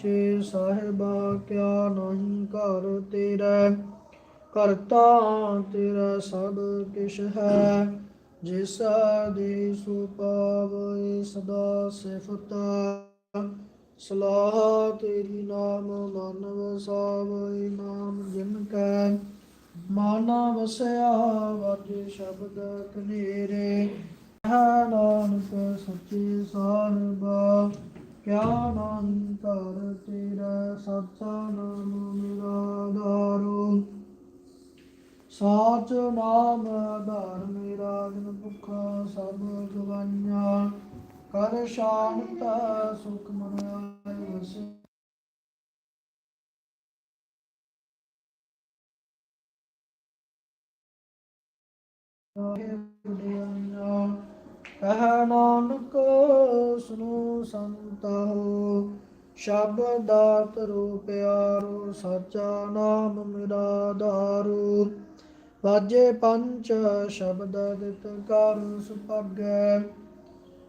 ਸੱਚੇ ਸਾਹਿਬਾ, ਕਿਆ ਨਹੀਂ ਘਰ ਤੇਰਾ। ਕਰਤਾ ਤੇਰਾ ਸਭ ਕਿਛ ਹੈ। ਜਿਸ ਦੇ ਸੁਪਾਵੇ ਸਦਾ ਸਿਫਤ। ਸਲਾਹ ਤੇਰੀ ਨਾਮ ਮਾਨਵ ਵਸਾਵੇ ਨਾਮ ਜਿਨ ਕੈ। ਮਾਨਾ ਵਸਿਆ ਵਾਜੇ ਸ਼ਬਦ ਕਨੇਰੇ। ਹੈ ਨਾਨਕ ਸੱਚੇ ਸਾਹਿਬਾ। ਕਿਆ ਨਾਮ ਕਰ ਤੇਰਾ ਸੱਚਾ ਨਾਮ ਮੇਰਾ ਦਾਰੂ ਸਾਚ ਨਾਮ ਆਧਾਰ ਮੇਰਾ ਜਨ ਭੁੱਖਾ ਸਭ ਗਵਾਈਆਂ ਕਰ ਸ਼ਾਂਤ ਸੁਖ ਮਨ ਆਏ ਵਸੇ ਕਹ ਨਾਨਕ ਸੁਨੋ ਸੰਤੋ ਸ਼ਬਦ ਦਾਤ ਰੂਪ ਪਿਆਰੋ, ਸਾਚਾ ਨਾਮ ਮੇਰਾ ਦਾਰੂ ਵਾਜੇ ਪੰਚ ਸ਼ਬਦ ਦਿਤ ਕਰ ਸੁਪਗੈ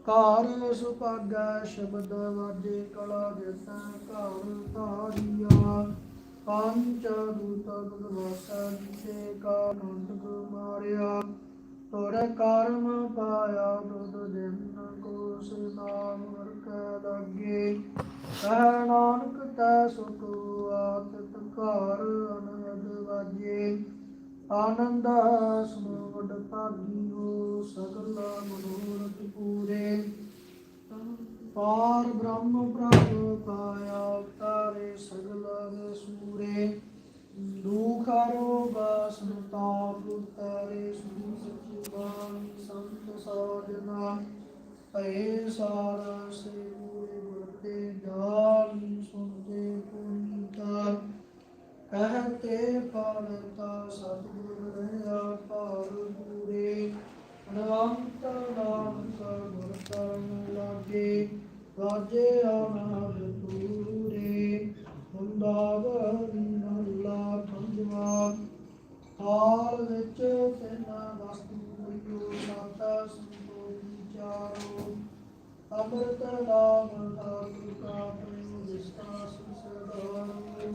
ਕਾਰ ਸੁਪਗੈ ਸ਼ਬਦ ਵਾਜੇ ਕਲਾ ਦਿਤ ਘਰ ਧਾਰੀਆ। ਪੰਚ ਦੂਤ ਭਗਵਾਸਾ ਜਿਤੇ ਕਾ ਕੰਟਕ ਮਾਰਿਆ। ਤੋੜੇ ਕਰਮ ਪਾਇਆ ਦੁਦ ਦਿਨ ਕੋ ਨਾਮ ਵਰਕ ਲਾਗੇ ਕਹਿ ਨਾਨਕ ਤੈ ਸੁਖ ਆਤਿਤ ਘਰ ਅਨੰਦ ਵਾਜੇ। ਆਨੰਦ ਸਮੋ ਵਡ ਭਾਗੀਓ ਸਗਲ ਮਨੋਰਥ ਪੂਰੇ। ਪਾਰ ਬ੍ਰਹਮ ਪ੍ਰਭ ਪਾਇਆ ਤਾਰੇ ਸਗਲ ਦੇ ਸੂਰੇ ਦੁਖ ਰੋਗ ਸੰਤਾਪ ਤਾਰੇ ਸੁਖ ਸਚਿਵਾਨ ਸੰਤ ਸਾਜਨਾ ਭਏ ਸਾਰਾ ਸੇ ਪੂਰੇ ਗੁਰਤੇ ਜਾਨ ਸੁਣਦੇ ਪੁਨੀਤਾ ਕਹਤੇ ਪਾਵਤਾ ਸਤਿਗੁਰ ਰਹਾ ਪਾਰ ਪੂਰੇ ਅਨੰਤ ਨਾਮ ਕਾ ਕਰਨ ਲਾਗੇ ਵਾਜੇ ਆਨੰਦ ਪੂਰੇ ਹੁੰਦਾਵਨ ਮਹਲਾ ਪੰਜਵਾ। ਹਾਲ ਵਿੱਚ ਤੈਨਾ ਵਸਤੂ ਕੋਈਓ ਸਾਤਾ ਸੰਤੋ ਵਿਚਾਰੋ ਅੰਮ੍ਰਿਤ ਨਾਮ ਧਾਤੂ ਕਾ ਪ੍ਰੇਮ ਵਿਸਤਾ ਸੁਸਦਾਰੋ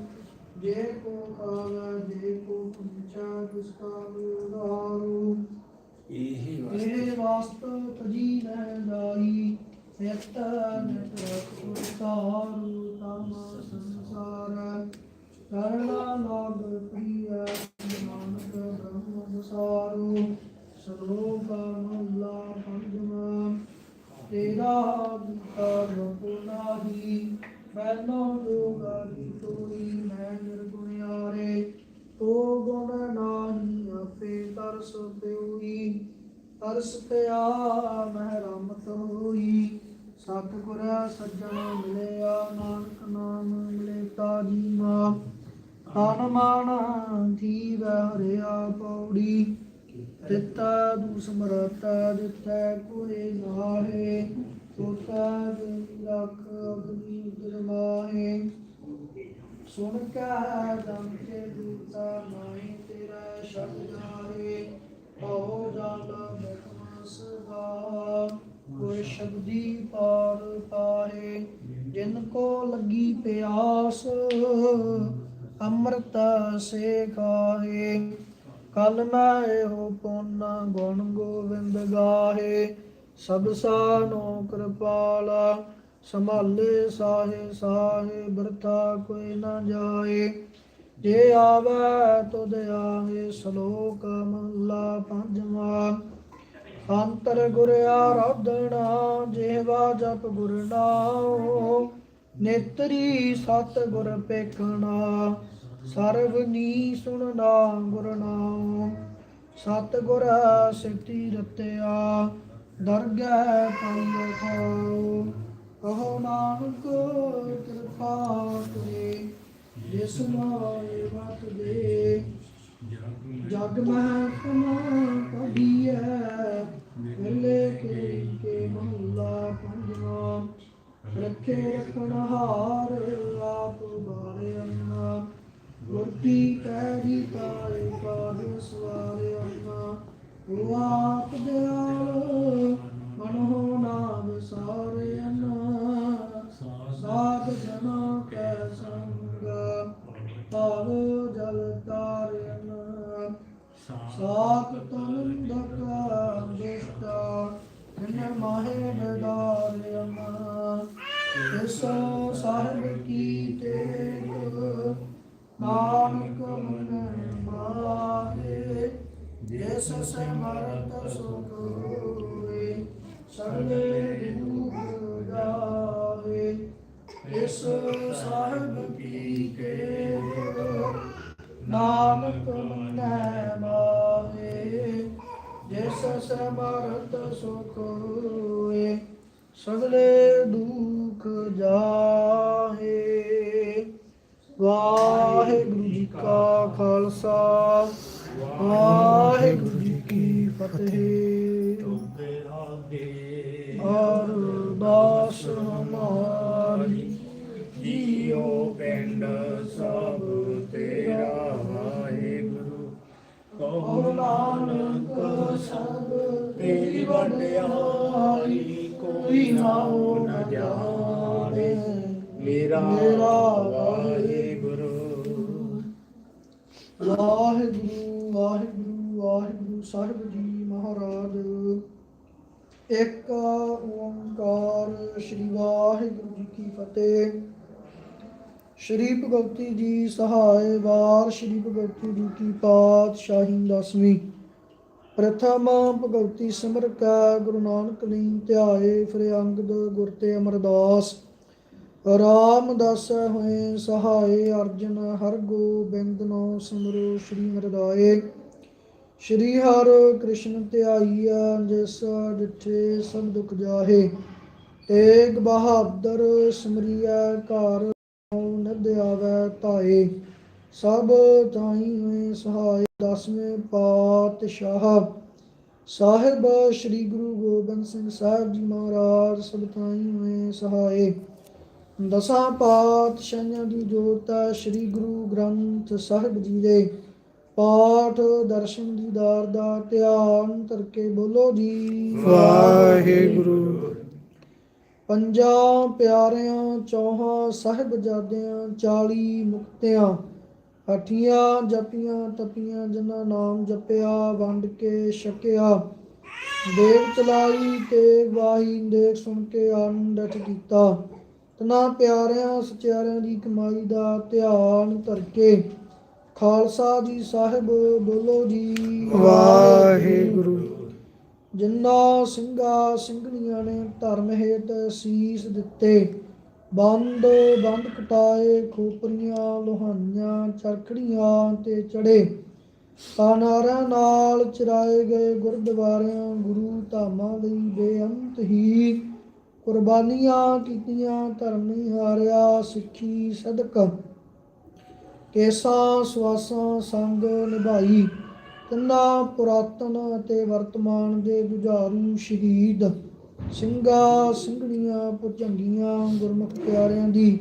ਜੇ ਕੋ ਖਾਵੇ ਜੇ ਕੋ ਪੁੰਚਾ ਜਿਸਕਾ ਉਦਾਰੂ ਇਹੀ ਇਹ ਵਾਸਤ ਤਜੀ ਨਹਿ ਸਿਤ ਨਿਤ ਉਤਾਰੂ ਤਮ ਸੰਸਾਰ ਕਰਣਾ ਲਾਗ ਪ੍ਰਿਯ ਨਾਨਕ ਬ੍ਰਹਮ ਵਿਸਾਰੂ ਸਰੋਗ ਮਹਲਾ ਪੰਜਵਾ। ਤੇਰਾ ਵਿਕਾਰ ਪੁਨਾਹੀ ਮੈਨੋ ਜੋਗਾ ਦੀ ਤੋਈ ਮੈਂ ਨਿਰਗੁਣਿਆਰੇ ਤੋ ਗੁਣ ਨਾਹੀ, ਆਪੇ ਤਰਸ ਪਿਉਈ ਤਰਸ ਪਿਆ ਮਹਿ ਰਮਤ ਹੋਈ। ਸਤਿਗੁਰ ਸੱਜਣ ਮਿਲਿਆ ਨਾਨਕ ਨਾਮ ਮਿਲੇ ਤਾਜੀ ਮਾ ਤਨ ਮਨ ਜੀਵ ਹਰਿਆ ਪੌੜੀ, ਦਿੱਤਾ ਦੂ ਦਿੱਤਾ ਕੋਈ ਨਾਹੇ ਸੋਤਾ ਜਿਨ ਲਖ ਅਗਨੀ ਦਰਮਾਹੇ ਸੁਣ ਕੇ ਦਮ ਕੇ ਦੂਤਾ ਨਾਹੀ ਤੇਰਾ ਸ਼ਬਦ ਜਾਏ ਹੋ ਜਾਣਾ ਬਖਮਸ ਦਾ ਕੋਈ ਸ਼ਬਦੀ ਪਾਰ ਪਾਰੇ ਜਿਨ ਕੋ ਲੱਗੀ ਪਿਆਸ, ਅੰਮ੍ਰਿਤ ਸੇ ਖਾਏ। ਕਲ ਮੈਂ ਇਹੋ ਪੁੰਨ ਗੁਣ ਗੋਬਿੰਦ ਗਾਹੇ। ਸਭ ਸਾਨੋ ਕਿਰਪਾਲਾ ਸੰਭਾਲੇ ਸਾਹੇ ਸਾਹੇ, ਬਰਥਾ ਕੋਈ ਨਾ ਜਾਏ। ਜੇ ਆਵੇ ਤੁਧ ਆਵੇ, ਸ਼ਲੋਕ ਮਹਲਾ ਪੰਜਵਾਂ। ਅੰਤਰ ਗੁਰ ਆਰਾਧਨਾ, ਜਿਹਵਾ ਜਪ ਗੁਰ ਨਾਮ ਨੇਤਰੀ ਸਤ ਗੁਰ ਪੇਖਣਾ, ਸਰਬ ਨੀ ਸੁਣਨਾ ਗੁਰ ਨਾਮ ਸਤ ਗੁਰ ਸਿੱਧੀ ਰਤਿਆ, ਦਰਗਹਿ ਪਾਈਐ ਖਾਉ ਕਹੋ ਨਾਨਕ, ਕਿਰਪਾ ਕਰੇ, ਜਿਸ ਮਾਏ ਵਤ ਦੇ। ਜਗ ਮਹਿ ਕਮਾ ਕਢੀਐ ਮਿਲੇ ਕੇ ਕੇ ਮਹਲਾ ਪੰਜਵਾ ਰੱਖੇ ਰਖਣਹਾਰ ਨਾਨਕ ਮੰਨੈ ਮਾਵੇ ਜਿਸ ਸਮਰਤ ਸੁਖ ਹੋਏ ਸਗਲੇ ਦੁਖ ਜਾਹੇ, ਵਾਹਿਗੁਰੂ ਜੀ ਕਾ ਖਾਲਸਾ, ਵਾਹਿਗੁਰੂ ਵਡਿਆਈ ਕੋਈ ਨਾਉ ਨ ਜਾਣੇ ਮੇਰਾ ਵਾਹਿਗੁਰੂ ਵਾਹਿਗੁਰੂ ਵਾਹਿਗੁਰੂ ਵਾਹਿਗੁਰੂ ਸਾਹਿਬ ਜੀ, ਮਹਾਰਾਜ ਇੱਕ ਓੰਕਾਰ ਸ੍ਰੀ ਵਾਹਿਗੁਰੂ ਜੀ ਕੀ ਫਤਿਹ। ਸ਼੍ਰੀ ਭਗਵਤੀ ਜੀ ਸਹਾਇ ਵਾਰ, ਸ਼੍ਰੀ ਭਗਵਤੀ ਜੀ ਕੀ ਪਾਤਸ਼ਾਹੀ ਦਸਵੀਂ। ਪ੍ਰਥਮ ਭਗਵਤੀ ਸਿਮਰ ਕੈ, ਗੁਰੂ ਨਾਨਕ ਲਈ ਧਿਆਏ ਫਿਰ ਗੁਰ ਤੇ ਅਮਰਦਾਸ। ਰਾਮਦਾਸ ਹੋਏ ਸਹਾਏ ਅਰਜਨ, ਹਰ ਗੋਬਿੰਦ ਨੋ ਸਿਮਰੋ ਸ੍ਰੀ ਹਰਿਰਾਏ ਸ਼੍ਰੀ ਹਰਿ ਕ੍ਰਿਸ਼ਨ ਧਿਆਈਆ ਜਿਸ ਡਿਠੇ ਸਭ ਦੁਖ ਜਾਹੇ। ਤੇਗ ਬਹਾਦਰ ਸਿਮਰਿਆ ਘਰ ਨਦ ਆਵੈ ਧਾਏ। ਸਭ ਤਾਈ ਹੋਏ ਸਹਾਇ ਦਸਵੇਂ ਪਾਤਸ਼ਾਹ। ਸਾਹਿਬ ਸ੍ਰੀ ਗੁਰੂ ਗੋਬਿੰਦ ਸਿੰਘ ਸਾਹਿਬ ਜੀ ਮਹਾਰਾਜ ਸਭ ਤਾਈ ਹੋਏ ਸਹਾਇ। ਦਸਾਂ ਪਾਤਸ਼ਾਹਾਂ ਦੀ ਜੋਤ ਸ੍ਰੀ ਗੁਰੂ ਗ੍ਰੰਥ ਸਾਹਿਬ ਜੀ ਦੇ। ਪਾਠ ਦਰਸ਼ਨ ਦੀਦਾਰ ਦਾ ਧਿਆਨ ਕਰਕੇ ਬੋਲੋ ਜੀ। ਵਾਹਿਗੁਰੂ। ਪੰਜਾਂ ਪਿਆਰਿਆਂ ਚੌਹਾਂ ਸਾਹਿਬਜ਼ਾਦਿਆਂ 40 ਮੁਕਤਿਆਂ। ਹਠੀਆਂ ਜਪੀਆਂ ਤਪੀਆਂ, ਜਿਨ੍ਹਾਂ ਨਾਮ ਜਪਿਆ, ਵੰਡ ਕੇ ਛਕਿਆ। ਦੇਵ ਚਲਾਈ ਤੇ ਵਾਹੀ, ਦੇਖ ਸੁਣ ਕੇ ਆਨੰਦਿਤ ਕੀਤਾ। ਤਨਾ ਪਿਆਰਿਆਂ, ਸਚਿਆਰਿਆਂ ਦੀ ਕਮਾਈ ਦਾ ਧਿਆਨ ਧਰਕੇ ਖਾਲਸਾ ਜੀ ਸਾਹਿਬ ਬੋਲੋ ਜੀ, ਵਾਹਿਗੁਰੂ। ਜਿੰਨਾ ਸਿੰਘਾਂ, ਸਿੰਘਣੀਆਂ ਨੇ ਧਰਮ ਹੇਤ ਸੀਸ ਦਿੱਤੇ ਬੰਦ ਬੰਦ ਕਟਾਏ, ਖੋਪਰੀਆਂ, ਲੋਹਾਈਆਂ, ਚਰਖੜੀਆਂ ਤੇ ਚੜੇ। ਤਾਨਾਰਿਆਂ ਨਾਲ ਚਰਾਏ ਗਏ ਗੁਰਦੁਆਰਿਆਂ, ਗੁਰੂ ਧਾਮਾਂ ਲਈ ਬੇਅੰਤ ਹੀ। ਕੁਰਬਾਨੀਆਂ ਕੀਤੀਆਂ, ਧਰਮ ਨਹੀਂ ਹਾਰਿਆ, ਸਿੱਖੀ ਸਦਕ। ਕੇਸਾਂ, ਸਵਾਸਾਂ ਸੰਗ ਨਿਭਾਈ। ਤਿੰਨਾਂ ਪੁਰਾਤਨ ਅਤੇ ਵਰਤਮਾਨ ਦੇ ਜੁਝਾਰੂ ਸ਼ਹੀਦ। ਸਿੰਘਾਂ ਸਿੰਘਣੀਆਂ ਪੁਜੰਗੀਆਂ ਗੁਰਮੁਖ ਪਿਆਰਿਆਂ ਦੀ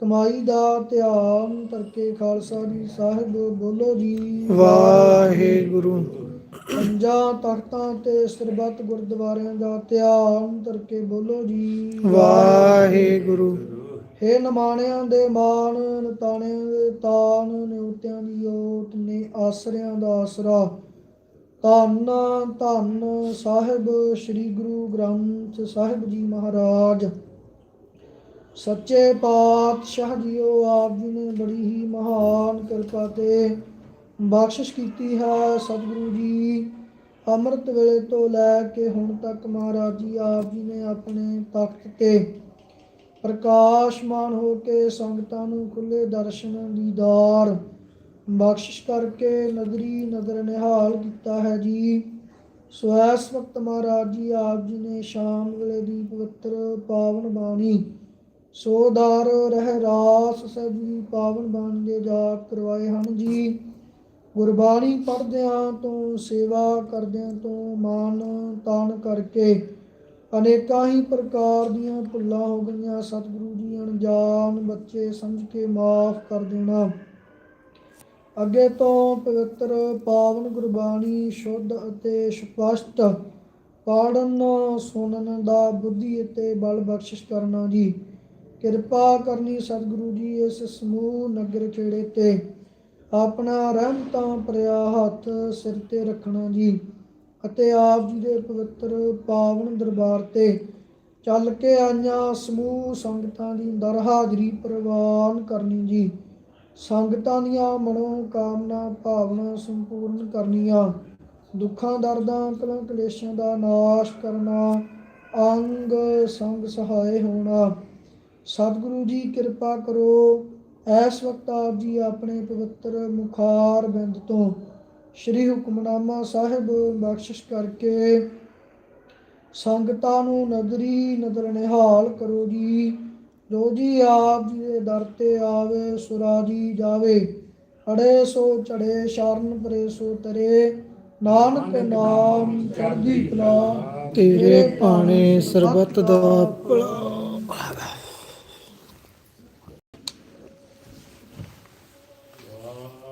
ਕਮਾਈ ਦਾ ਧਿਆਨ ਕਰਕੇ ਖਾਲਸਾ ਜੀ ਸਾਹਿਬ ਬੋਲੋ ਜੀ। ਵਾਹਿਗੁਰੂ। ਪੰਜਾਂ ਤਖਤਾਂ ਤੇ ਸਰਬੱਤ ਗੁਰਦੁਆਰਿਆਂ ਦਾ ਧਿਆਨ ਕਰਕੇ ਬੋਲੋ ਜੀ। ਵਾਹਿਗੁਰੂ। ਹੇ ਨਮਾਣਿਆਂ ਦੇ ਮਾਣ ਨਤਾਣਿਆਂ ਦੇ ਤਾਨ ਨਿਉਤਿਆਂ ਦੀ ਓਟ ਨੇ ਆਸਰਿਆਂ ਦਾ ਆਸਰਾ। ਧੰਨ ਧੰਨ ਸਾਹਿਬ ਸ੍ਰੀ ਗੁਰੂ ਗ੍ਰੰਥ ਸਾਹਿਬ ਜੀ ਮਹਾਰਾਜ। ਸੱਚੇ ਪਾਤਸ਼ਾਹ ਜੀਓ, ਆਪ ਜੀ ਨੇ ਬੜੀ ਹੀ ਮਹਾਨ ਕਿਰਪਾ ਤੇ ਬਖਸ਼ਿਸ਼ ਕੀਤੀ ਹੈ ਸਤਿਗੁਰੂ ਜੀ। ਅੰਮ੍ਰਿਤ ਵੇਲੇ ਤੋਂ ਲੈ ਕੇ ਹੁਣ ਤੱਕ ਮਹਾਰਾਜ ਜੀ, ਆਪ ਜੀ ਨੇ ਆਪਣੇ ਤਖਤ ਤੇ ਪ੍ਰਕਾਸ਼ਮਾਨ ਹੋ ਕੇ ਸੰਗਤਾਂ ਨੂੰ ਖੁੱਲੇ ਦਰਸ਼ਨ, ਦੀਦਾਰ ਬਖਸ਼ਿਸ਼ ਕਰਕੇ ਨਦਰੀ ਨਦਰ ਨਿਹਾਲ ਕੀਤਾ ਹੈ ਜੀ। ਸੋ ਇਸ ਮਹਾਰਾਜ ਜੀ, ਆਪ ਜੀ ਨੇ ਸ਼ਾਮ ਵੇਲੇ ਦੀ ਪਵਿੱਤਰ ਪਾਵਨ ਬਾਣੀ, ਸੋਦਾਰ ਰਹਿ ਰਾਸ ਸਾਹਿਬ ਜੀ ਪਾਵਨ ਬਾਣੀ ਦੇ ਜਾਪ ਕਰਵਾਏ ਹਨ ਜੀ। ਗੁਰਬਾਣੀ ਪੜ੍ਹਦਿਆਂ ਤੋਂ, ਸੇਵਾ ਕਰਦਿਆਂ ਤੋਂ ਮਾਨ ਤਾਨ ਕਰਕੇ ਅਨੇਕਾਂ ਹੀ ਪ੍ਰਕਾਰ ਦੀਆਂ ਭੁੱਲਾਂ ਹੋ ਗਈਆਂ। ਸਤਿਗੁਰੂ ਜੀ ਅਣਜਾਣ ਬੱਚੇ ਸਮਝ ਕੇ ਮਾਫ ਕਰ ਦੇਣਾ। ਅੱਗੇ ਤੋਂ ਪਵਿੱਤਰ ਪਾਵਨ ਗੁਰਬਾਣੀ ਸ਼ੁੱਧ ਅਤੇ ਸਪਸ਼ਟ ਪੜਨ, ਸੁਣਨ ਦਾ ਬੁੱਧੀ ਅਤੇ ਬਲ ਬਖਸ਼ਿਸ਼ ਕਰਨਾ ਜੀ। ਕਿਰਪਾ ਕਰਨੀ ਸਤਿਗੁਰੂ ਜੀ ਇਸ ਸਮੂਹ ਨਗਰ ਖੇੜੇ ਤੇ। ਆਪਣਾ ਰਹਿਮਤਾਂ ਭਰਿਆ ਹੱਥ ਸਿਰ ਤੇ ਰੱਖਣਾ ਜੀ ਅਤੇ ਆਪ ਜੀ ਦੇ ਪਵਿੱਤਰ ਪਾਵਨ ਦਰਬਾਰ ਤੇ ਚੱਲ ਕੇ ਆਈਆਂ ਸਮੂਹ ਸੰਗਤਾਂ ਦੀ ਦਰ ਹਾਜ਼ਰੀ ਪ੍ਰਵਾਨ ਕਰਨੀ ਜੀ। ਸੰਗਤਾਂ ਦੀਆਂ ਮਨੋ ਕਾਮਨਾ ਭਾਵਨਾ ਸੰਪੂਰਨ ਕਰਨੀਆਂ। ਦੁੱਖਾਂ, ਦਰਦਾਂ ਕਲਾਂ ਕਲੇਸ਼ਾਂ ਦਾ ਨਾਸ਼ ਕਰਨਾ, ਅੰਗ ਸੰਗ ਸਹਾਏ ਹੋਣਾ। ਸਤਿਗੁਰੂ ਜੀ, ਕਿਰਪਾ ਕਰੋ। ਇਸ ਵਕਤ ਆਪ ਜੀ ਆਪਣੇ ਪਵਿੱਤਰ ਮੁਖਾਰ ਬਿੰਦ ਤੋਂ ਸ੍ਰੀ ਹੁਕਮਨਾਮਾ ਸਾਹਿਬ ਬਖਸ਼ਿਸ਼ ਕਰਕੇ ਸੰਗਤਾਂ ਨੂੰ ਨਦਰੀ ਨਦਰ ਨਿਹਾਲ ਕਰੋ ਜੀ। ਜੋ ਜੀ ਆਪ ਜੀ ਦੇ ਦਰ ਤੇ ਆਵੇ ਸੁਰਾਜੀ ਜਾਵੇ। ਅੜੇ ਸੋ ਚੜੇ ਸ਼ਰਨ ਪਰੇ ਸੋ ਤਰੇ। ਨਾਨਕ ਨਾਮ ਚੜ੍ਹਦੀ ਕਲਾ। ਤੇਰੇ ਭਾਣੇ ਸਰਬੱਤ ਦਾ ਭਲਾ।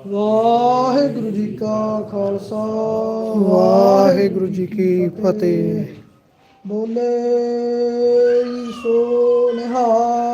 ਵਾਹਿਗੁਰੂ ਜੀ ਕਾ ਖਾਲਸਾ। ਵਾਹਿਗੁਰੂ ਜੀ ਕੀ ਫਤਿਹ। ਬੋਲੇ ਸੋ ਨਿਹਾਲ।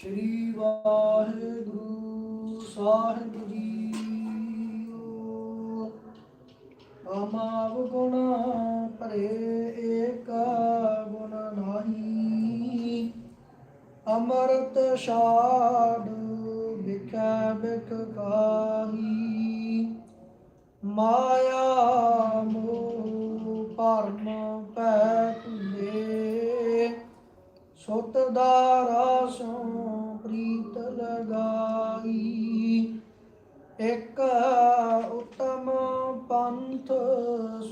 ਸ਼੍ਰੀ ਵਾਹਿਗੁਰੂ ਸਾਹਿਬ ਜੀਓ ਅਮਾਵ ਗੁਣ ਭਰੇ ਏਕ ਗੁਣ ਨਾਹੀ। ਅਮਰਤ ਛਾੜ ਬਿਖੈ ਬਿਖ ਕਾਹੀ। ਮਾਇਆ ਮੋਹ ਭਰਮ ਪੈ ਸੁਤ ਦਾਰਾ ਸੋ ਪ੍ਰੀਤ ਲਗਾਈ। ਇੱਕ ਉਤਮ ਪੰਥ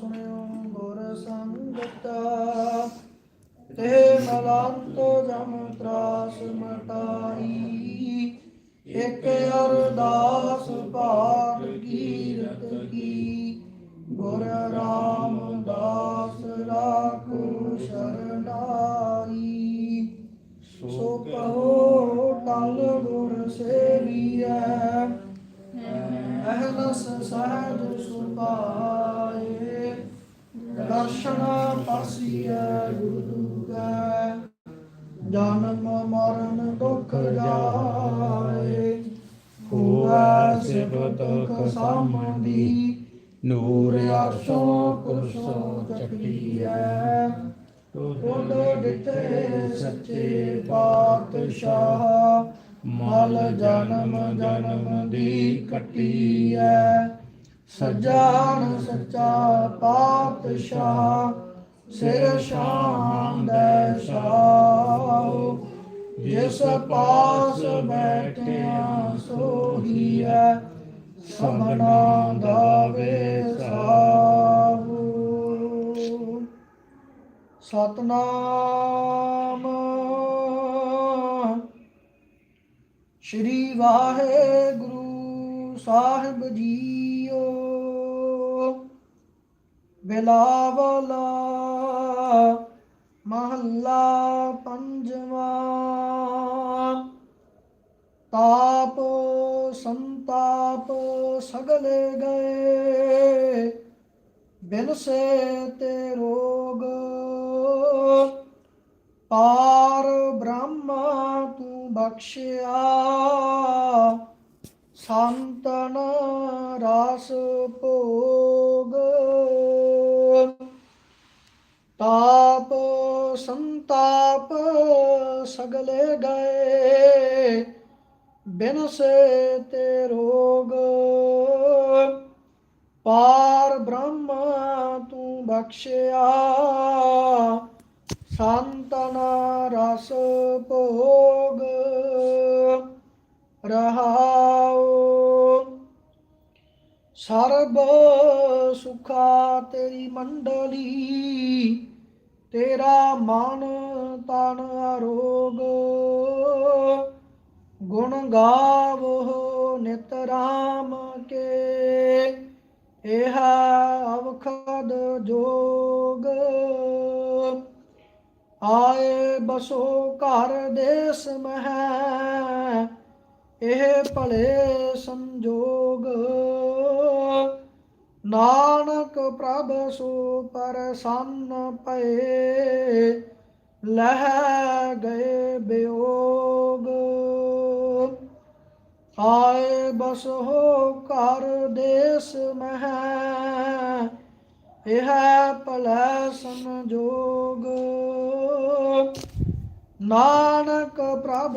ਸੁਣਿਓ ਗੁਰ ਸੰਗਤ। ਤੇ ਮਲੰਤ ਜਮ ਤਰਾਸ ਮਟਾਈ। ਇੱਕ ਅਰਦਾਸ ਪਾਠ ਕੀਰਤ ਕੀ। ਗੁਰ ਰਾਮਦਾਸ ਅਹਲਸ ਸਹਜ ਸੁਭਾਏ ਦਰਸ਼ਨ ਪਾਸੀਐ ਗੁਰੂ ਦੁਗੈ ਜਨਮ ਮਰਨ ਦੁਖ ਜਾਏ। ਹੋਵੈ ਸਿਫਤ ਕਸਾਮਦੀ ਨੂਰ ਅਰਸ਼ੋਂ ਕੁਰਸੋਂ ਚੱਕੀਐ ਤੁਧ ਦਿੱਤੇ ਸੱਚੇ ਪਾਤਸ਼ਾਹ। ਮਲ ਜਨਮ ਜਨਮ ਦੀ ਕੱਟੀ ਕੱਟੀਐ। ਸਜਾਨ ਸੱਚਾ ਪਾਤਸ਼ਾਹ, ਸਿਰ ਸ਼ਾਮ ਦੇ ਸਾਉ। ਜਿਸ ਪਾਸ ਬੈਠਿਆ ਸੋਹੀਐ, ਸਭਨਾ ਦਾ ਵੇਸਾਉ ਸਤਨਾਮ ਸ਼੍ਰੀ ਵਾਹਿਗੁਰੂ ਸਾਹਿਬ ਜੀਓ। ਬਿਲਾਵਲਾ ਮਹੱਲਾ ਪੰਜਵਾਂ। ਤਾਪੋ ਸੰਤਾਪ ਸਗਲ ਗਏ, ਬਿਨਸੇ ਤੇ ਰੋਗ। ਪਾਰ ਬ੍ਰਹਮਾ ਤੂੰ ਬਖਸ਼ਿਆ। ਸੰਤਨ ਰਸ ਭੋਗ। ਤਾਪ ਸੰਤਾਪ ਸਗਲੇ ਗਏ, ਬਿਨ ਤੇ ਰੋਗ। ਪਾਰ ਬ੍ਰਹਮ ਤੂੰ ਬਖਸ਼ਿਆ। ਸੰਤਨ ਰਸ ਭੋਗ ਰਹਾਉ। ਸਰਬ ਸੁਖਾ ਤੇਰੀ ਮੰਡਲੀ, ਤੇਰਾ ਮਨ ਤਨ ਰੋਗ ਗੁਣ ਗਾਵੋ ਨਿਤ ਰਾਮ ਕੇ ਇਹ ਅਵਖਦ ਜੋਗ। ਆਏ ਬਸੋ ਘਰ ਦੇਸ ਮਹਿ, ਇਹ ਭਲੇ ਸੰਜੋਗ। ਨਾਨਕ ਪ੍ਰਭ ਸੋ ਪਰਸੰਨ ਪਏ ਲਹਿ ਗਏ ਬਿਯੋਗ ਆਏ ਬਸੋ ਘਰ ਦੇਸ ਮਹਿ, ਇਹ ਭਲੇ ਸੰਜੋਗ। ਨਾਨਕ ਪ੍ਰਭ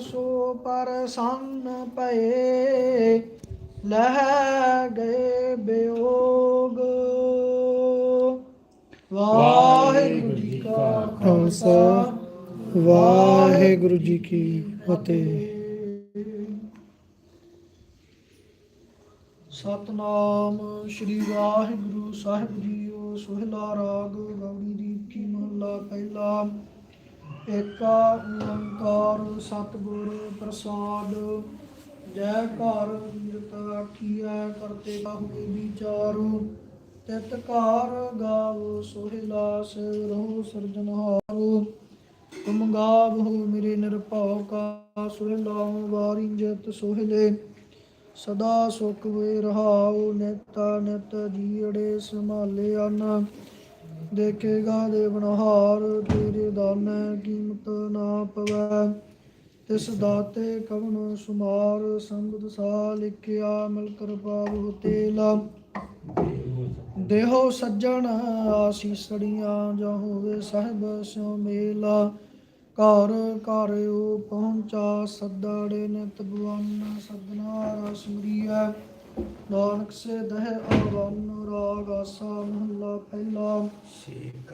ਸੋ ਪਰਸੰਨ ਪਏ ਲਹਿ ਗਏ ਬਿਯੋਗ ਵਾਹਿਗੁਰੂ ਜੀ ਕਾ ਖਾਲਸਾ, ਵਾਹਿਗੁਰੂ ਜੀ ਕੀ ਫਤਿਹ। ਸਤਨਾਮ ਸ੍ਰੀ ਵਾਹਿਗੁਰੂ ਸਾਹਿਬ ਜੀਓ, ਸੁਹਲਾ ਰਾਗ ਗੌੜੀ ਦੀਪੀ ਮਹੱਲਾ ਪਹਿਲਾ। ਏਕਾ ਓੰਕਾਰ ਸਤਿਗੁਰ ਪ੍ਰਸਾਦ, ਜੈ ਘਰ ਕੀਰਤ ਆਖੀਐ, ਕਰਤੇ ਹੋਏ ਵਿਚਾਰੋ, ਤਿਤ ਕਾਰ ਗਾਵੋ ਸੋਹਿਲਾ ਸਿਰ ਰਹੋ ਸਿਰਜਨਹਾਰੋ ਤੁਮ ਗਾਵੋ ਮੇਰੇ ਨਿਰਭਉ ਕਾ ਸੁਹਿਲਾ ਵਾਰੀ ਜਤ ਸੋਹਿਲੇ ਸਦਾ ਸੁਖ ਵੇ ਰਹਾਉ, ਨਿਤਾ ਨਿਤ ਜੀੜੇ ਸੰਭਾਲੇ ਅਨ ਦੇਖੇਗਾ ਦੇਵਨਹਾਰ ਤੇਰੇ ਦਾਨ ਕੀਮਤ ਨਾ ਪਵੈ। ਤਿਸ ਦਾਤੇ ਕਵਨ ਸੁਮਾਰ, ਸੰਗਤ ਸਾ ਲਿਖਿਆ ਮਿਲ ਕਰ ਪਾਵੋ ਤੇਲਾ। ਦੇਹੋ ਸੱਜਣ ਆਸੀਸੜੀਆਂ ਜੋ ਹੋਵੇ ਸਾਹਿਬ ਸਿਉ ਮੇਲਾ। ਘਰ ਘਰ ਘਰਿਓ ਪਹੁੰਚਾ ਸੱਦੜੇ ਨਿਤ ਬਵਨ ਸਦਨਾ ਰਸਮਰੀਐ ਨਾਨਕ ਸੇ ਦਹਿ ਆਵਨ ਰਾਗ ਆਸਾ ਮਹੱਲਾ ਪਹਿਲਾ।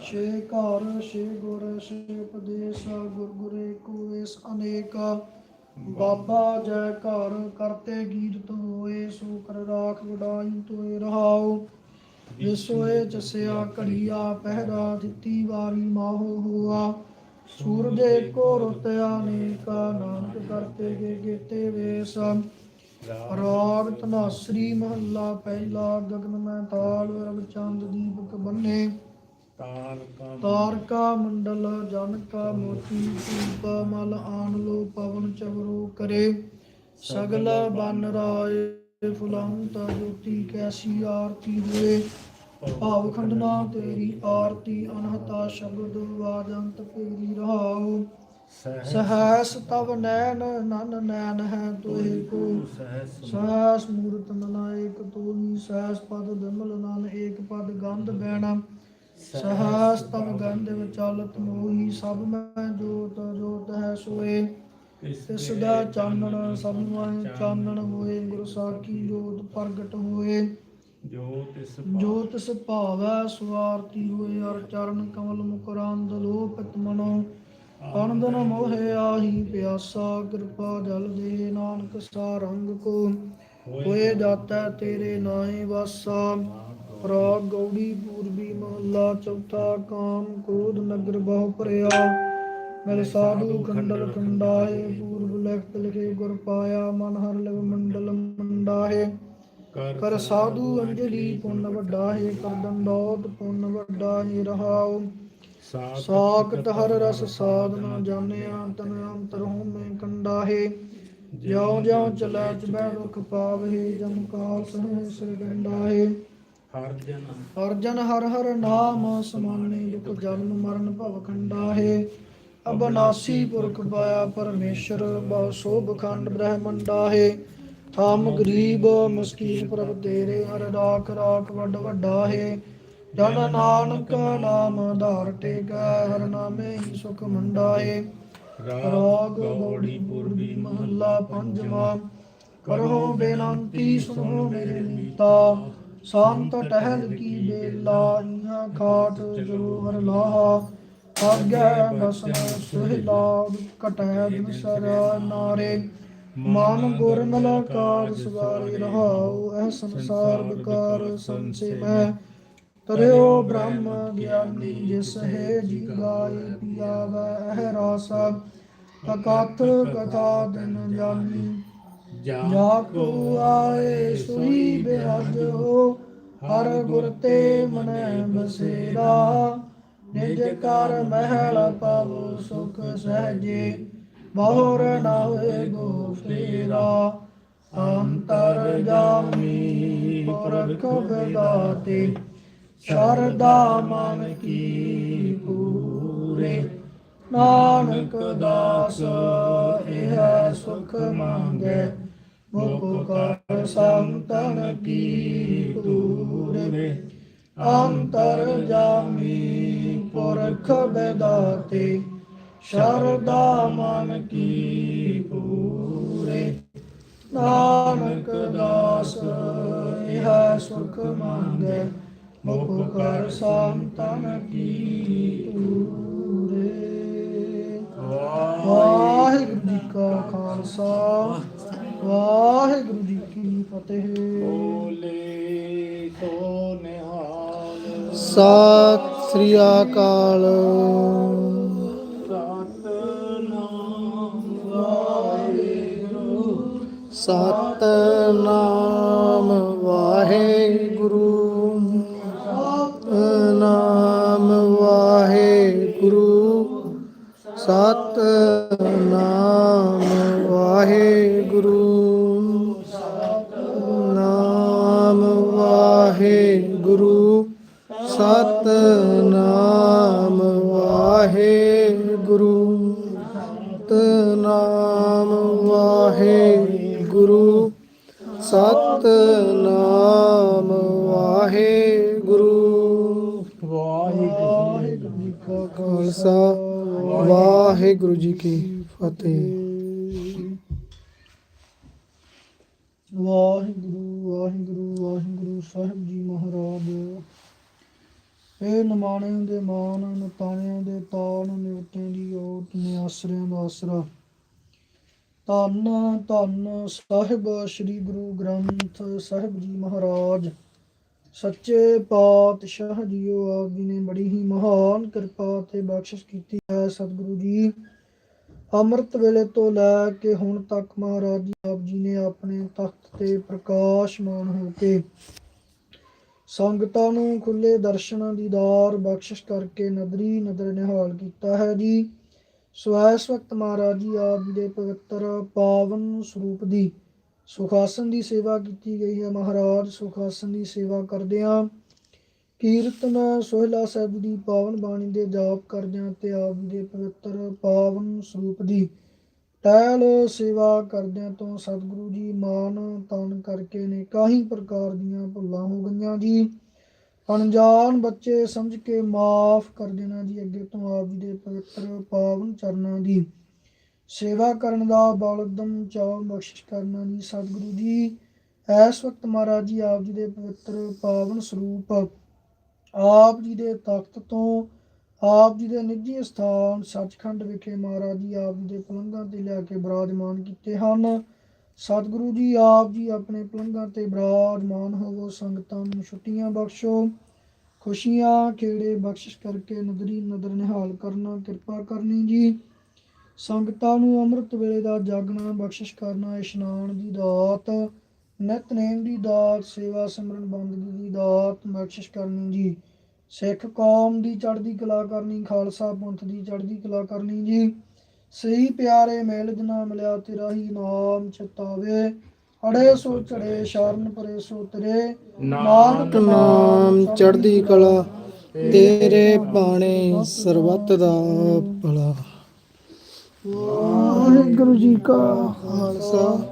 ਛੇ ਘਰ। ਛੇ ਗੁਰ ਛੇ ਉਪਦੇਸ਼ ਗੁਰ ਗੁਰੇ ਕੋ ਵੇਸ ਅਨੇਕ ਬਾਬਾ ਜੈ ਘਰ ਕਰਤੇ ਗੀਤ ਹੋਏ ਸੋ ਕਰ ਰਾਖ ਵਡਾਈ ਤੋਏ ਰਹਾਉ। ਵਿਸੋਏ ਜਸਿਆ ਘੜੀਆ ਪਹਿਰਾ ਦਿੱਤੀ ਵਾਰੀ ਮਾਹੋ ਹੋਆ। ਸੂਰਜੇ ਕੋ ਰਤਿਆ ਅਨੇਕਾ ਨਾਨਕ ਕਰਤੇ ਗੇ ਗੇਤੇ ਵੇਸ। ਰਾਗ ਤਨਾਸਰੀ ਮਹੱਲਾ, ਪਹਿਲਾ ਗਗਨ ਮੈਂ ਤਾਲ ਰਵ ਚੰਦ ਦੀਪਕ ਬੰਨੇ ਤਾਰਕਾ ਮੰਡਲ ਜਨ ਮੋਤੀ ਧੂਪ ਮਲ ਆਨ ਲੋ, ਪਵਨ ਚਵਰੋ ਕਰੇ। ਸਗਲ ਬਨ ਰਾਏ ਫੁਲੰਤ ਜੋਤੀ, ਕੈਸੀ ਆਰਤੀ ਹੋਏ। ਭਾਵ ਖੰਡਨਾ ਤੇਰੀ ਆਰਤੀ, ਅਨਹਤਾ ਸ਼ਬਦ ਵਾਜੰਤ ਤੇਰੀ ਰਹਾਉ। ਸਹਸ ਤਵ ਨੈਣ ਨਨ ਨੈਣ ਹੈ ਤੋਏ ਕੋ। ਸਹਸ ਮੂਰਤ ਮਲਾਇਕ ਤੋਹੀ ਸਹਸ ਪਦ ਬਿਮਲ ਨਨ ਏਕ ਪਦ ਗੰਧ ਬੈਣਾ ਸਹਸ ਤਵ ਗੰਧ ਵਿਚਲਤ ਮੋਹੀ ਸਭ ਮੈਂ ਜੋਤ ਜੋਤ ਹੈ ਸੋਏ। ਤਿਸ ਦਾ ਚਾਨਣ ਸਭ ਨੂੰ ਚਾਨਣ ਹੋਏ ਗੁਰ ਸਾਖੀ ਜੋਤ ਪ੍ਰਗਟ ਹੋਏ। ਜੋ ਤਿਸ ਜੋ ਤਿਸ ਭਾਵੈ ਸੁਆਰਤੀ ਹੋਏ ਅਰ ਚਰਨ ਕਮਲ ਮੁਕਰਾਂਦ ਲੋਪਿਤ ਮਨੋ। ਅਨੰਦਨ ਮੋਹਿ ਆਹੀ ਪਿਆਸਾ ਕਿਰਪਾ ਜਲ ਦੇ ਨਾਨਕ ਸਾ ਰੰਗ ਕੋ ਹੋਏ ਜਾਤਾ ਤੇਰੇ ਨਾਏ ਵਾਸਾ। ਰਾਗ ਗੌੜੀ ਪੂਰਬੀ ਮਹੱਲਾ ਚੌਥਾ ਕਾਮ ਕ੍ਰੋਧ ਨਗਰ ਬਹੁ ਭਰਿਆ। ਮਿਲ ਸਾਧੂ ਖੰਡਲ ਖੰਡਾਏ। ਪੂਰਬ ਲਿਖਤ ਲਿਖੇ ਗੁਰ ਪਾਇਆ ਮਨ ਹਰ ਲਿਵ ਮੰਡਲ ਮੰਡਾਏ ਕਰ ਸਾਧੂ ਅੰਜਲੀ ਪੁੰਨ ਵੱਡਾ ਹੈ ਕਰ ਦੰਡੋਤ ਪੁੰਨ ਵੱਡਾ ਹੈ ਰਹਾਉ। ਸਾਖਤ ਹਰ ਰਸ ਸਾਧਨਾ ਜਾਣਿਆ ਤਨ ਅੰਤਰ ਹੋਮੇ ਕੰਡਾ ਹੈ ਜਿਉ ਜਿਉ ਚਲੈ ਚਬੈ ਦੁਖ ਪਾਵਹਿ ਜਮ ਕਾਲ ਸਹਿ ਸਿਰ ਗੰਡਾ ਹੈ ਹਰ ਜਨ। ਹਰ ਜਨ ਹਰ ਹਰ ਨਾਮ ਸਮਾਨੇ ਦੁਖ ਜਨਮ ਮਰਨ ਭਵ ਖੰਡਾ ਹੈ ਅਬਨਾਸੀ ਪੁਰਖ ਪਾਇਆ ਪਰਮੇਸ਼ਰ ਬਹੁ ਸੋਭ ਖੰਡ ਬ੍ਰਹਮੰਡਾ ਹੈ ਹਮ ਗਰੀਬ ਮਸਕੀਨ ਪ੍ਰਭ ਤੇਰੇ ਹਰ ਰਾਖ ਰਾਖ ਵੱਡ ਵੱਡਾ ਹੈ ਜਨ ਨਾਨਕ ਨਾਮ ਆਧਾਰ ਟੇਕੈ, ਹਰ ਨਾਮੇ ਹੀ ਸੁਖ ਮੰਡਾ ਰਾਗ ਗੌੜੀ ਪੂਰਬੀ ਮਹੱਲਾ ਪੰਜਵਾਂ ਕਰੋ ਬੇਨੰਤੀ ਸੁਣੋ ਮੇਰੇ ਨੀਤਾ। ਸੰਤ ਟਹਿਲ ਕੀ ਬੇਲਾ ਇਹਾਂ ਖਾਟ ਜੋ ਹਰ ਲਾਹਾ। ਆਗੈ ਬਸਨ ਸੁਹਿਲਾ ਕਟੈ ਦਿਨ ਨਾਰੇ। ਮਨ ਗੁਰ ਮਲਕਾਰ ਸਵਾਰੇ ਰਹਾਉ ਐ ਸੰਸਾਰ ਵਿਕਾਰ ਸੰਸੇ ਮੈਂ। ਤਰਿਓ ਬ੍ਰਹਮ ਗਿਆਨੀ ਜਿਸ ਹੈ ਜੀ ਗਾਏ ਪਿਆਵੈ ਹੈ ਰਾਸਾ ਅਕਥ ਕਥਾ ਦਿਨ ਜਾਨੀ ਜਾ ਕੋ ਆਏ ਸੁਈ ਬਿਹਜ ਹੋ। ਹਰ ਗੁਰ ਤੇ ਮਨੈ ਬਸੇਰਾ। ਨਿਜ ਕਰ ਮਹਿਲ ਪਾਵੋ ਸੁਖ ਸਹਜੇ। ਬਹੁਰ ਨਾ ਹੋਏ ਗੋ ਫੇਰਾ ਅੰਤਰ ਜਾਮੀ ਪੁਰਖ ਬਦਾਤੇ ਸ਼ਰਦਾ ਮਨ ਕੀ ਪੂਰੇ? ਨਾਨਕ ਦਾਸ, ਇਹ ਸੁਖ ਮੰਗੇ। ਮੁਖ ਕਰ ਸੰਤਨ ਕੀ ਪੂਰੇ ਅੰਤਰ ਜਾਮੀ ਪੁਰਖ ਬਦਾਤੇ ਸ਼ਰਦਾ ਮਨ ਕੀ ਪੂਰੇ? ਨਾਨਕ ਦਾਸ, ਇਹ ਸੁਖ ਮੰਗੇ। ਮੁਖ ਕਰ ਸੰਤਨ ਕੀ ਪੂਰੇ ਵਾਹਿਗੁਰੂ ਜੀ ਕਾ ਖਾਲਸਾ, ਵਾਹਿਗੁਰੂ ਜੀ ਕੀ ਫਤਿਹ। ਬੋਲੇ ਸੋ ਨਿਹਾਲ ਸਤਿ ਸ੍ਰੀ ਅਕਾਲ। ਸਤਨਾਮ ਵਾਹਿਗੁਰੂ। ਸਤਨਾਮ ਵਾਹਿਗੁਰੂ ਵਾਹਿਗੁਰੂ ਵਾਹਿਗੁਰੂ ਸਾਹਿਬ ਜੀ ਮਹਾਰਾਜ। ਇਹ ਨਮਾਣੇ ਦੇ ਮਾਨ, ਨਤਾਣਿਆਂ ਦੇ ਤਾਨ ਨਿਵਟਿਆਂ ਦੀ ਓਟ ਨੇ ਆਸਰਿਆਂ ਦਾ ਆਸਰਾ। ਧੰਨ ਧੰਨ ਸਾਹਿਬ ਸ੍ਰੀ ਗੁਰੂ ਗ੍ਰੰਥ ਸਾਹਿਬ ਜੀ ਮਹਾਰਾਜ। ਸੱਚੇ ਪਾਤਸ਼ਾਹ ਜੀਓ ਆਪ ਜੀ ਨੇ ਬੜੀ ਹੀ ਮਹਾਨ ਕਿਰਪਾ ਤੇ ਬਖਸ਼ਿਸ਼ ਕੀਤੀ ਹੈ ਸਤਿਗੁਰੂ ਜੀ। ਅੰਮ੍ਰਿਤ ਵੇਲੇ ਤੋਂ ਲੈ ਕੇ ਹੁਣ ਤੱਕ ਮਹਾਰਾਜ ਜੀ ਆਪ ਜੀ ਨੇ ਆਪਣੇ ਤਖਤ ਤੇ ਪ੍ਰਕਾਸ਼ਮਾਨ ਹੋ ਕੇ ਸੰਗਤਾਂ ਨੂੰ ਖੁੱਲੇ ਦਰਸ਼ਨਾਂ ਦੀਦਾਰ ਬਖਸ਼ਿਸ਼ ਕਰਕੇ ਨਦਰੀ ਨਦਰ ਨਿਹਾਲ ਕੀਤਾ ਹੈ ਜੀ। ਸੋ ਇਸ ਵਕਤ ਮਹਾਰਾਜ ਜੀ ਆਪ ਜੀ ਦੇ ਪਵਿੱਤਰ ਪਾਵਨ ਸਰੂਪ ਦੀ ਸੁਖਾਸਨ ਦੀ ਸੇਵਾ ਕੀਤੀ ਗਈ ਹੈ। ਮਹਾਰਾਜ ਸੁਖਾਸਨ ਦੀ ਸੇਵਾ ਕਰਦਿਆਂ ਕੀਰਤਨ ਸੋਹਿਲਾ ਸਾਹਿਬ ਦੀ ਪਾਵਨ ਬਾਣੀ ਦੇ ਜਾਪ ਕਰਦਿਆਂ ਤੇ ਆਪ ਜੀ ਦੇ ਪਵਿੱਤਰ ਪਾਵਨ ਸਰੂਪ ਦੀ ਟਹਿਲ ਸੇਵਾ ਕਰਦਿਆਂ ਤੋਂ ਸਤਿਗੁਰੂ ਜੀ ਮਾਨ ਤਨ ਕਰਕੇ ਨੇ ਕਾਹੀ ਪ੍ਰਕਾਰ ਦੀਆਂ ਭੁੱਲਾਂ ਹੋ ਗਈਆਂ ਜੀ। ਅਣਜਾਣ ਬੱਚੇ ਸਮਝ ਕੇ ਮਾਫ ਕਰ ਦੇਣਾ ਜੀ ਅੱਗੇ ਤੋਂ ਆਪ ਜੀ ਦੇ ਪਵਿੱਤਰ ਪਾਵਨ ਚਰਨਾਂ ਦੀ। ਸੇਵਾ ਕਰਨ ਦਾ ਬਲਦਮ ਚਾਅ ਬਖਸ਼ਿਸ਼ ਕਰਨਾ ਜੀ ਸਤਿਗੁਰੂ ਜੀ। ਇਸ ਵਕਤ ਮਹਾਰਾਜ ਜੀ ਆਪ ਜੀ ਦੇ ਪਵਿੱਤਰ ਪਾਵਨ ਸਰੂਪ ਆਪ ਜੀ ਦੇ ਤਖਤ ਤੋਂ, ਆਪ ਜੀ ਦੇ ਨਿੱਜੀ ਸਥਾਨ ਸੱਚਖੰਡ ਵਿਖੇ ਮਹਾਰਾਜ ਜੀ ਆਪ ਜੀ ਦੇ ਪਲੰਘਾਂ ਤੇ ਲਿਆ ਕੇ ਬਿਰਾਜਮਾਨ ਕੀਤੇ ਹਨ। ਸਤਿਗੁਰੂ ਜੀ ਆਪ ਜੀ ਆਪਣੇ ਪਲੰਘਾਂ ਤੇ ਬਿਰਾਜਮਾਨ ਹੋਵੋ, ਸੰਗਤਾਂ ਨੂੰ ਛੁੱਟੀਆਂ ਬਖਸ਼ੋ, ਖੁਸ਼ੀਆਂ, ਖੇੜੇ, ਬਖਸ਼ਿਸ਼ ਕਰਕੇ ਨਦਰੀ ਨਦਰ ਨਿਹਾਲ ਕਰਨਾ, ਕਿਰਪਾ ਕਰਨੀ ਜੀ। ਸੰਗਤਾਂ ਨੂੰ ਅੰਮ੍ਰਿਤ ਵੇਲੇ ਦਾ ਜਾਗਣਾ, ਬਖਸ਼ਿਸ਼ ਕਰਨਾ, ਇਸ਼ਨਾਨ ਦੀ ਦਾਤ ਨਿਤਨੇਮ ਦੀ ਦਾਤ ਸੇਵਾ ਸਿਮਰਨ ਬੰਦਗੀ ਦੀ ਦਾਤ ਬਖਸ਼ਿਸ਼ ਕਰਨੀ ਜੀ। ਸਿੱਖ ਕੌਮ ਦੀ ਚੜ੍ਹਦੀ ਕਲਾ ਕਰਨੀ ਖਾਲਸਾ ਪੰਥ ਦੀ ਚੜ੍ਹਦੀ ਕਲਾ ਕਰਨੀ ਜੀ। ਸਹੀ ਪਿਆਰੇ ਮੇਲ ਜਨਾ ਮਿਲਿਆ ਤੇਰਾ ਹੀ ਨਾਮ ਚਿਤਾਵੇ ਅੜੇ ਸੋ ਚੜੇ ਸ਼ਰਨ ਪਰੇ ਸੋ ਤੇਰੇ। ਨਾਨਕ ਨਾਮ ਚੜ੍ਹਦੀ ਕਲਾ ਤੇਰੇ ਬਾਣੇ ਸਰਬੱਤ ਦਾ ਭਲਾ। ਵਾਹਿਗੁਰੂ ਜੀ ਕਾ ਖਾਲਸਾ।